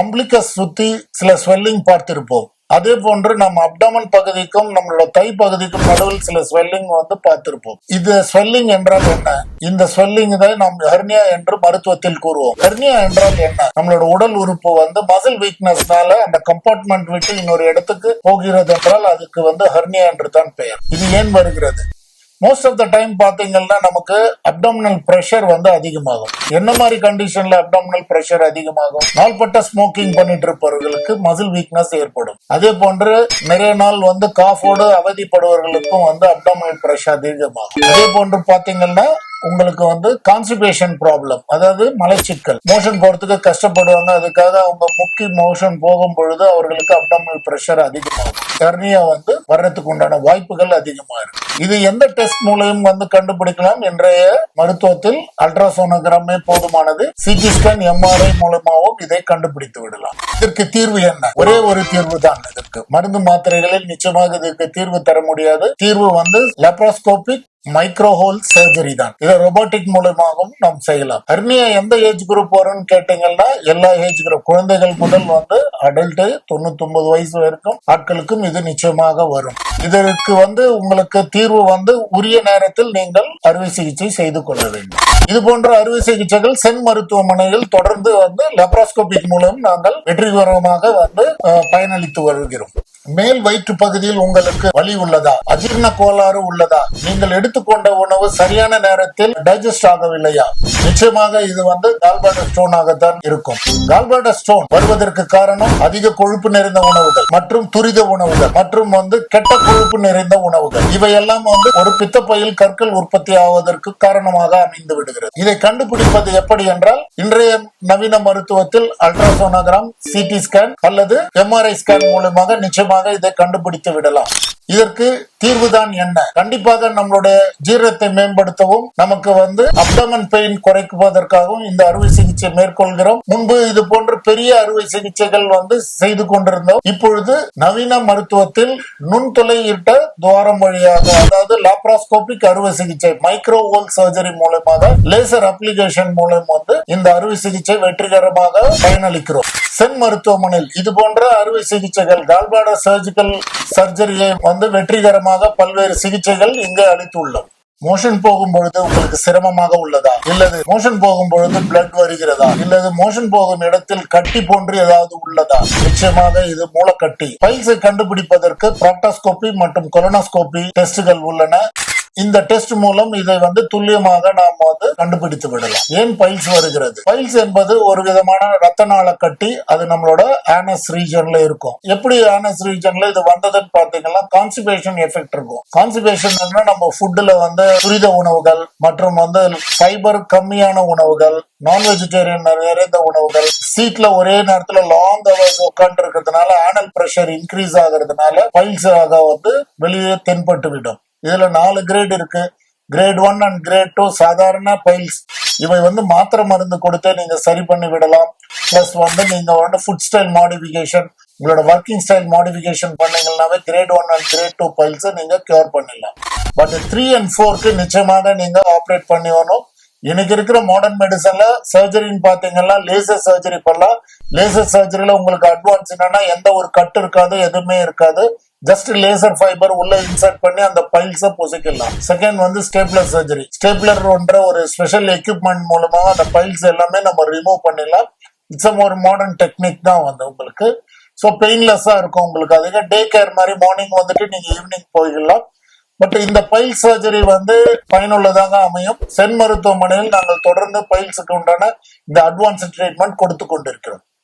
அம்பிளிக்கஸ் சுத்தி சில ஸ்வெல்லிங் பார்த்திருப்போம். அதே போன்று நம்ம அப்டமன் பகுதிக்கும் நம்மளோட தை பகுதிக்கும் நடுவில் சில ஸ்வெல்லிங் வந்து பார்த்திருப்போம். இது ஸ்வெல்லிங் என்றால் என்ன? இந்த ஸ்வெல்லிங் தான் நாம் ஹெர்னியா என்று மருத்துவத்தில் கூறுவோம். ஹெர்னியா என்றால் என்ன? நம்மளோட உடல் உறுப்பு வந்து மசில் வீக்னஸ்னால அந்த கம்பார்ட்மெண்ட் விட்டு இன்னொரு இடத்துக்கு போகிறது என்றால் அதுக்கு வந்து ஹெர்னியா என்று தான் பெயர். இது ஏன் வருகிறது? மோஸ்ட் ஆஃப் த டைம் பாத்தீங்கன்னா நமக்கு அப்டாமினல் பிரஷர் வந்து அதிகமாகும். என்ன மாதிரி கண்டிஷன்ல அப்டாமினல் பிரஷர் அதிகமாகும்? நாள்பட்ட ஸ்மோக்கிங் பண்ணிட்டு இருப்பவர்களுக்கு மசில் வீக்னஸ் ஏற்படும். அதே போன்று நிறைய நாள் வந்து காஃபோடு அவதிப்படுவர்களுக்கும் வந்து அப்டாமினல் பிரஷர் அதிகமாகும். அதே போன்று பாத்தீங்கன்னா உங்களுக்கு வந்து கான்ஸ்டிபேஷன் ப்ராப்ளம் அதாவது மலச்சிக்கல். மோஷன் போறதுக்கு கஷ்டப்படுவாங்க அதுக்காக அவங்க முக்கி மோஷன் போகும் பொழுது அவர்களுக்கு அப்டாமினல் பிரஷர் அதிகமாகும். கர்னியா வந்து வர்றதுக்கு உண்டான வாய்ப்புகள் அதிகமா இருக்கு. இது எந்த டெஸ்ட் மூலம் வந்து கண்டுபிடிக்கலாம் இன்றைய மருத்துவத்தில் அல்ட்ராசோனோகிராமே போதுமானது சிடி ஸ்கேன் எம்ஆர்ஐ மூலமாகவும் இதை கண்டுபிடித்து விடலாம். இதற்கு தீர்வு என்ன? ஒரே ஒரு தீர்வு தான் இதற்கு. மருந்து மாத்திரைகளில் நிச்சயமாக இதற்கு தீர்வு தர முடியாது. தீர்வு வந்து லெப்ரோஸ்கோபிக் மைக்ரோஹோல் சர்ஜரி தான். இதை ரொபோட்டிக் மூலமாகவும் நாம் செய்யலாம். ஹெர்னியா எந்த ஏஜ் குரூப் வரும்னு கேட்டீங்கன்னா எல்லா ஏஜ் குரூப் குழந்தைகள் முதல் வந்து அடல்ட் தொண்ணூத்தி ஒன்பது வயசு வரைக்கும் ஆட்களுக்கும் இது நிச்சயமாக வரும். இதற்கு வந்து உங்களுக்கு தீர்வு வந்து உரிய நேரத்தில் நீங்கள் அறுவை சிகிச்சை செய்து கொள்ள வேண்டும். இது போன்ற அறுவை சிகிச்சைகள் சென் மருத்துவமனையில் தொடர்ந்து வந்து லெப்ராஸ்கோபிக் மூலம் நாங்கள் வெற்றிகரமாக வந்து பயனளித்து வருகிறோம். மேல் வயிற்று பகுதியில் உங்களுக்கு வலி உள்ளதா? அஜீர்ண கோளாறு உள்ளதா? நீங்கள் எடுத்துக்கொண்ட உணவு சரியான நேரத்தில் டைஜஸ்ட் ஆகவில்லையா? நிச்சயமாக இது வந்து கால்பாடர் ஸ்டோன் ஆகத்தான் இருக்கும். கால்பாடர் ஸ்டோன் வருவதற்கு காரணம் அதிக கொழுப்பு நிறைந்த உணவுகள் மற்றும் துரித உணவுகள் மற்றும் வந்து கெட்ட கொழுப்பு நிறைந்த உணவுகள். இவையெல்லாம் வந்து ஒரு பித்தப்பையில் கற்கள் உற்பத்தி ஆவதற்கு காரணமாக அமைந்து விடுகிறது. இதை கண்டுபிடிப்பது எப்படி என்றால் இன்றைய நவீன மருத்துவத்தில் அல்ட்ராசோனோகிராம் சிடி ஸ்கேன் அல்லது எம்ஆர்ஐ ஸ்கேன் மூலமாக நிச்சயமாக மூலமாக இதை கண்டுபிடித்து விடலாம். இதற்கு தீர்வுதான் என்ன? கண்டிப்பாக நம்மளுடைய ஜீரத்தை மேம்படுத்தவும் நமக்கு வந்து அப்டமன் பெயின் குறைக்குவதற்காகவும் இந்த அறுவை சிகிச்சை மேற்கொள்கிறோம். முன்பு இது போன்ற பெரிய அறுவை சிகிச்சைகள் வந்து செய்து கொண்டிருந்தோம். இப்பொழுது நவீன மருத்துவத்தில் நுண்துளையிட்ட துவாரம் வழியாக அதாவது லாப்ராஸ்கோபிக் அறுவை சிகிச்சை மைக்ரோ ஓல் சர்ஜரி மூலமாக லேசர் அப்ளிகேஷன் மூலம் வந்து இந்த அறுவை சிகிச்சை வெற்றிகரமாக பயனளிக்கிறோம். சென் மருத்துவமனையில் இது போன்ற அறுவை சிகிச்சைகள் கால்பாடஸ் சர்ஜிக்கல் சர்ஜரியை வந்து வெற்றிகரமாக பல்வேறு சிகிச்சைகள் இங்கே அளித்துள்ளோம். மோஷன் போகும் பொழுது உங்களுக்கு சிரமமாக உள்ளதா? இல்லது மோஷன் போகும் பொழுது பிளட் வருகிறதா? இல்லது மோஷன் போகும் இடத்தில் கட்டி போன்று ஏதாவது உள்ளதா? நிச்சயமாக இது மூலக்கட்டி. பைல்ஸை கண்டுபிடிப்பதற்கு பிராக்டோஸ்கோபி மற்றும் கொலனோஸ்கோபி டெஸ்டுகள் உள்ளன. இந்த டெஸ்ட் மூலம் இதை வந்து துல்லியமாக நாம் வந்து கண்டுபிடித்து விடலாம். ஏன் பைல்ஸ் வருகிறது? பைல்ஸ் என்பது ஒரு விதமான ரத்த நாள கட்டி அது நம்மளோட ஆனஸ் ரீஜன்ல இருக்கும். எப்படி ஆனஸ் ரீஜன்ல இது வந்ததுன்னு பாத்தீங்கன்னா கான்சிபேஷன் எஃபெக்ட் இருக்கும். கான்சிபேஷன் நம்ம ஃபுட்ல வந்து துரித உணவுகள் மற்றும் வந்து ஃபைபர் கம்மியான உணவுகள் நான் வெஜிடேரியன் நிறைந்த உணவுகள் சீட்ல ஒரே நேரத்துல லாங் அவர்ஸ் உட்காந்து இருக்கிறதுனால ஆனல் பிரஷர் இன்க்ரீஸ் ஆகிறதுனால பைல்ஸ் ஆக வந்து வெளியே தென்பட்டு விடும். இதுல நாலு கிரேட் இருக்கு. Grade one and grade two சாதாரண பைல்ஸ் இவை வந்து மாத்திரை மருந்து கொடுத்து நீங்க சரி பண்ணி விடலாம். பிளஸ் வந்து நீங்க வந்து ஃபுட் ஸ்டைல் மாடிஃபிகேஷன் உங்களோட working style modification பண்ணீங்கன்னாவே grade one and grade two piles நீங்க கியூர் பண்ணிடலாம். பட் த்ரீ அண்ட் ஃபோர்க்கு நிச்சயமாக நீங்க ஆப்ரேட் பண்ணி வரணும். இன்னைக்கு இருக்கிற மாடர்ன் மெடிசன்ல சர்ஜரின்னு பாத்தீங்கன்னா லேசர் சர்ஜரி பண்ணலாம். லேசர் சர்ஜரியில உங்களுக்கு அட்வான்ஸ் என்னன்னா எந்த ஒரு கட் இருக்காது எதுவுமே இருக்காது. ஜஸ்ட் லேசர் ஃபைபர் உள்ள இன்சர்ட் பண்ணி அந்த பைல்ஸ புசிக்கலாம். செகண்ட் வந்து ஸ்டேப்லர் சர்ஜரி ஸ்டேப்லர் ஒன்ற ஒரு ஸ்பெஷல் எக்யூப்மெண்ட் மூலமா அந்த பைல்ஸ் எல்லாமே நம்ம ரிமூவ் பண்ணிடலாம். இட்ஸ் ஒரு மாடர்ன் டெக்னிக் தான் வந்து உங்களுக்கு. ஸோ பெயின்லெஸ்ஸா இருக்கும் உங்களுக்கு. அதுக்கு டே கேர் மாதிரி மார்னிங் வந்துட்டு நீங்க ஈவினிங் போயிடலாம். பட் இந்த பைல் சர்ஜரி வந்து பயனுள்ளதாக அமையும். சென் மருத்துவமனையில் நாங்கள் தொடர்ந்து பைல்ஸுக்கு உண்டான இந்த அட்வான்ஸ் ட்ரீட்மெண்ட் கொடுத்து கொண்டிருக்கிறோம்.